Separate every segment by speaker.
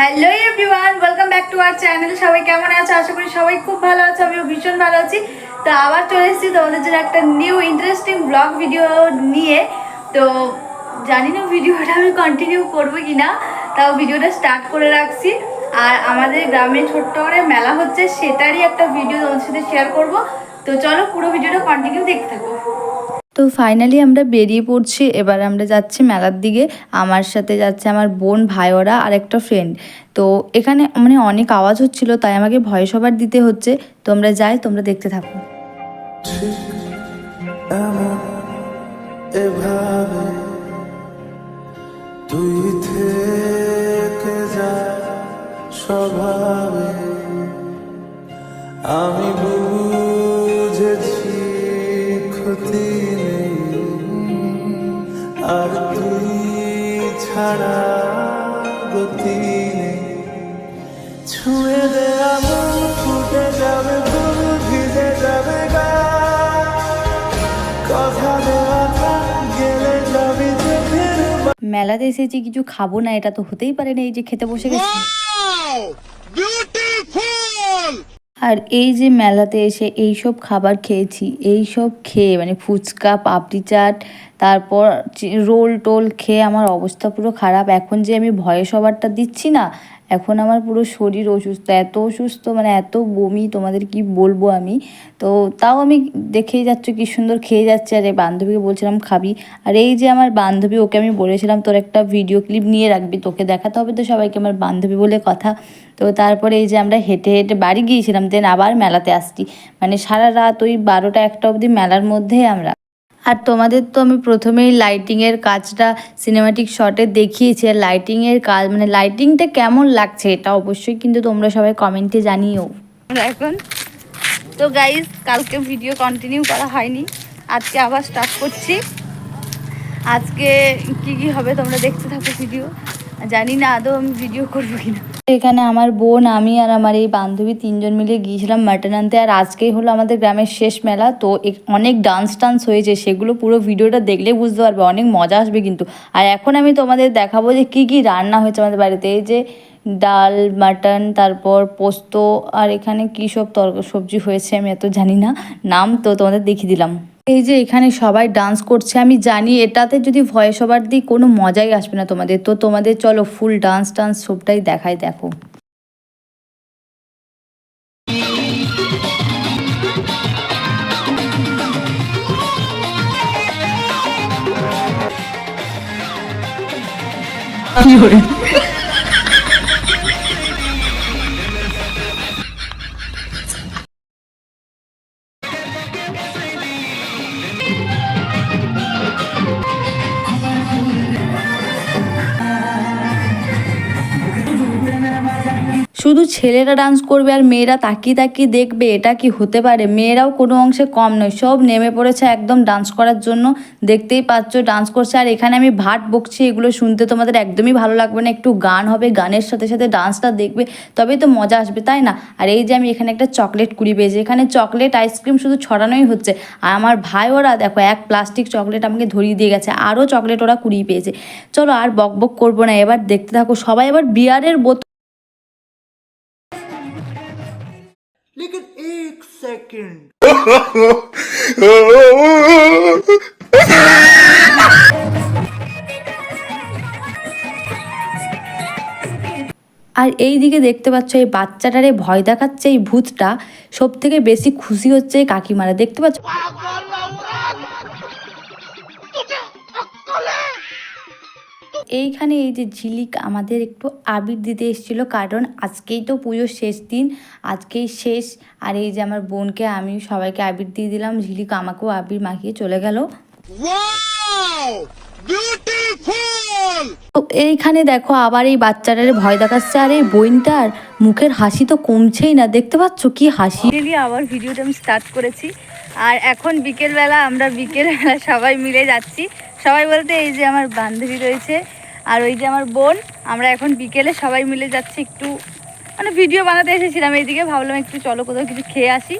Speaker 1: Hello everyone welcome back to our channel সবাই কেমন আছো? আশা করি সবাই খুব ভালো আছে, আমিও ভীষণ ভালো আছি। তো আবার চলে এসেছি তোমাদের জন্য একটা নিউ ইন্টারেস্টিং ব্লগ ভিডিও নিয়ে। তো জানি না ভিডিওটা আমি কন্টিনিউ করব কি না তাও ভিডিওটা স্টার্ট করে রাখছি। আর আমাদের গ্রামে ছোট্ট করে মেলা হচ্ছে, সেটারই একটা ভিডিও তোমাদের সাথে শেয়ার করব। তো চলো পুরো ভিডিওটা কন্টিনিউ দেখতে থাকো।
Speaker 2: তো ফাইনালি আমরা বেরিয়ে পড়ছি, এবার আমরা যাচ্ছি মেলার দিকে। আমার সাথে যাচ্ছে আমার বোন ভাইওরা আর একটা ফ্রেন্ড তো এখানে মানে অনেক আওয়াজ হচ্ছিল, তাই আমাকে ভয়েস ওভার দিতে হচ্ছে। তোমরা যাই, তোমরা দেখতে থাকো।
Speaker 3: আমি বুঝেছি ক্ষতি আর তুই ছাড়া গতি নেই ছুঁয়ে ফুটে যাবে ভিজে যাবে গা। কথা দেওয়া গেলে যাবি চোখের
Speaker 2: মেলাতে এসেছি কিছু খাব না এটা তো হতেই পারে না এই যে খেতে বসে গেছি। আর এই যে মেলাতে এসে এই সব খাবার খেয়েছি এই সব খেয়ে মানে ফুচকা, পাপড়ি চাট, তারপর রোল টোল খেয়ে আমার অবস্থা পুরো খারাপ। এখন যে আমি ভয়ে সবারটা দিচ্ছি না এখন আমার পুরো শরীর অসুস্থ, এত অসুস্থ মানে এত বমি, তোমাদের কি বলব আমি? তো তাও আমি দেখেই যাচ্ছ, কি সুন্দর খেয়ে যাচ্ছে। আর এই বান্ধবীকে বলছিলাম, খাবি? আর এই যে আমার বান্ধবী, ওকে আমি বলেছিলাম, তোর একটা ভিডিও ক্লিপ নিয়ে রাখবি, তোকে দেখাতে হবে তো সবাইকে, আমার বান্ধবী বলে কথা। তো তারপরে এই যে আমরা হেঁটে হেঁটে বাড়ি গিয়েছিলাম দেন আবার মেলাতে আসছি। মানে সারা রাত ওই বারোটা, একটা অবধি মেলার মধ্যেই আমরা। আর তোমাদের তো আমি প্রথমেই লাইটিংয়ের কাজটা সিনেমাটিক শটে দেখিয়েছি, আর লাইটিংয়ের কাজ মানে লাইটিংটা কেমন লাগছে এটা অবশ্যই কিন্তু তোমরা সবাই কমেন্টে জানিও।
Speaker 1: এখন, তো গাইজ কালকে ভিডিও কন্টিনিউ করা হয়নি, আজকে আবার স্টার্ট করছি। আজকে কি কি হবে তোমরা দেখতে থাকো ভিডিও জানি না আদৌ আমি ভিডিও করব কিনা।
Speaker 2: এখানে আমার বোন, আমি আর আমার এই বান্ধবী তিনজন মিলে গিয়েছিলাম মাটন আনতে। আর আজকেই হলো আমাদের গ্রামের শেষ মেলা, তো অনেক ডান্স টান্স হয়েছে, সেগুলো পুরো ভিডিওটা দেখলে বুঝতে পারবে, অনেক মজা আসবে কিন্তু। আর এখন আমি তোমাদের দেখাবো যে কি কি রান্না হয়েছে আমাদের বাড়িতে। এই যে ডাল, মাটন, তারপর পোস্ত, আর এখানে কী সব তরকা সবজি হয়েছে আমি এত জানি না। নাম তো তোমাদের দেখিয়ে দিলাম। এই যে এখানে সবাই ডান্স করছে, আমি জানি এটাতে যদি ভয়েস ওভার দিই কোনো মজাই আসবে না তোমাদের। তো তোমাদের চলো ফুল ডান্স টান্স সবটাই দেখাই, দেখো। শুধু ছেলেরা ডান্স করবে আর মেয়েরা তাকিয়ে তাকিয়ে দেখবে, এটা কি হতে পারে? মেয়েরাও কোনো অংশে কম নয়। সব নেমে পড়েছে একদম ডান্স করার জন্য। দেখতেই পাচ্ছ ডান্স করছে। আর এখানে আমি ভাট বকছি, এগুলো শুনতে তোমাদের একদমই ভালো লাগবে না। একটু গান হবে, গানের সাথে সাথে ডান্সটা দেখবে, তবেই তো মজা আসবে, তাই না? আর এই যে আমি এখানে একটা চকলেট কুড়ি পেয়েছি। এখানে চকলেট আইসক্রিম শুধু ছড়ানোই হচ্ছে। আর আমার ভাই ওরা, দেখো, এক প্লাস্টিক চকলেট আমাকে ধরিয়ে দিয়ে গেছে। আরও চকলেট ওরা কুড়িয়ে পেয়েছে। চলো আর বক বক করব না। এবার দেখতে থাকো, সবাই এবার বিয়ারের বোতল
Speaker 4: second.
Speaker 2: আর এই দিকে দেখতে পাচ্ছ এই বাচ্চাটারে ভয় দেখাচ্ছে এই ভূতটা সব থেকে বেশি খুশি হচ্ছে কাকিমারা দেখতে পাচ্ছ এইখানে এই যে ঝিলিক আমাদের একটু আবির দিতে এসেছিল কারণ আজকেই তো পুজোর শেষ দিন আজকেই শেষ। আর এই যে আমার বোনকে আমি সবাইকে আবির দিয়ে দিলাম ঝিলিক আমাকেও আবির মাখিয়ে চলে গেল। এইখানে দেখো আবার এই বাচ্চাটার ভয় দেখাচ্ছে আর এই বইনটার মুখের হাসি তো কমছেই না দেখতে পাচ্ছ কি হাসি?
Speaker 1: আবার ভিডিওটা আমি স্টার্ট করেছি আর এখন বিকেলবেলা আমরা বিকেলবেলা সবাই মিলে যাচ্ছি। সবাই বলতে এই যে আমার বান্ধবী রয়েছে আর ওই যে আমার বোন, আমরা এখন বিকেলে সবাই মিলে যাচ্ছি একটু মানে ভিডিও বানাতে এসেছিলাম এইদিকে, ভাবলাম একটু চলো কোথাও কিছু খেয়ে আসি।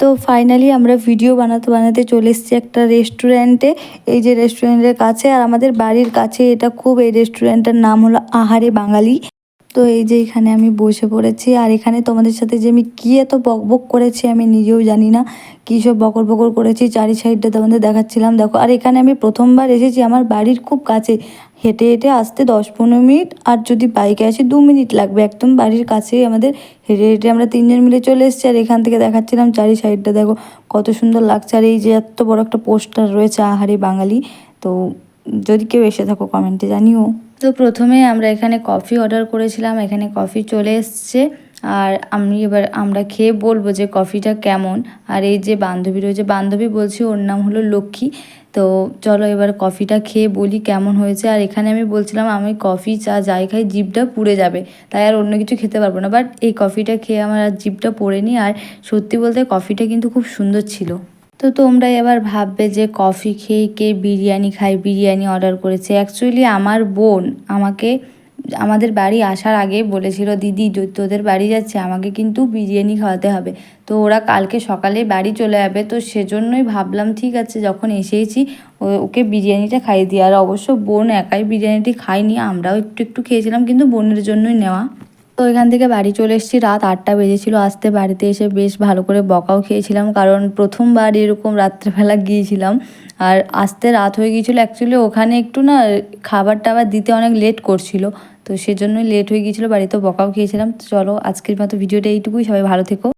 Speaker 2: তো ফাইনালি আমরা ভিডিও বানাতে বানাতে চলে এসেছি একটা রেস্টুরেন্টে এই যে রেস্টুরেন্টের কাছে আর আমাদের বাড়ির কাছে এটা খুব, এই রেস্টুরেন্টের নাম হলো আহারে বাঙালি। তো এই যে এখানে আমি বসে পড়েছি। আর এখানে তোমাদের সাথে যে আমি কী এত বক বক করেছি আমি নিজেও জানি না। কী সব বকর বকর করেছি চারি সাইডটা তোমাদের দেখাচ্ছিলাম। দেখো, আর এখানে আমি প্রথমবার এসেছি আমার বাড়ির খুব কাছে। হেঁটে হেঁটে আসতে দশ পনেরো মিনিট, আর যদি বাইকে আসি দু মিনিট লাগবে। একদম বাড়ির কাছেই আমাদের। হেঁটে হেঁটে আমরা তিনজন মিলে চলে এসেছি, আর এখান থেকে দেখাচ্ছিলাম চারি সাইডটা দেখো, কত সুন্দর লাগছে। আর এই যে এত বড় একটা পোস্টার রয়েছে আহারে বাঙালি। তো যদি কেউ এসে থাকো কমেন্টে জানিও। তো প্রথমে আমরা এখানে কফি অর্ডার করেছিলাম, এখানে কফি চলে এসছে। আর আমি এবার, আমরা খেয়ে বলব যে কফিটা কেমন। আর এই যে বান্ধবী রয়েছে, বান্ধবী বলছি ওর নাম হলো লক্ষ্মী। তো চলো এবার কফিটা খেয়ে বলি কেমন হয়েছে। আর এখানে আমি বলছিলাম, আমি কফি চা যাই খাই, জিভটা পুড়ে যাবে। তাই আর অন্য কিছু খেতে পারব না। বাট এই কফিটা খেয়ে আমার আর জিভটা পড়েনি। আর সত্যি বলতে কফিটা কিন্তু খুব সুন্দর ছিল। তো তোমরা এবার ভাববে যে কফি খেয়ে কে বিরিয়ানি খায়, বিরিয়ানি অর্ডার করেছে। অ্যাকচুয়ালি আমার বোন আমাকে, আমাদের বাড়ি আসার আগে বলেছিল, দিদি তোদের বাড়ি যাচ্ছে, আমাকে কিন্তু বিরিয়ানি খাওয়াতে হবে। তো ওরা কালকে সকালে বাড়ি চলে যাবে, তো সেজন্যই ভাবলাম, ঠিক আছে, যখন এসেইছি ও- ওকে বিরিয়ানিটা খাইয়ে দিই। আর অবশ্য বোন একাই বিরিয়ানিটি খায়নি, আমরাও একটু একটু খেয়েছিলাম, কিন্তু বোনের জন্যই নেওয়া। তো এখান থেকে বাড়ি চলে এসেছি। রাত আটটা বেজেছিল, আসতে বাড়িতে এসে বেশ ভালো করে বকাও খেয়েছিলাম, কারণ প্রথমবার এরকম রাত্রেবেলা গিয়েছিলাম। আর আসতে রাত হয়ে গিয়েছিল অ্যাকচুয়ালি ওখানে একটু না খাবার টাবার দিতে অনেক লেট করছিল, তো সেজন্যই লেট হয়ে গিয়েছিল, বাড়িতে বকাও খেয়েছিলাম। তো চলো, আজকের মতো ভিডিওটা এইটুকুই, সবাই ভালো থেকো।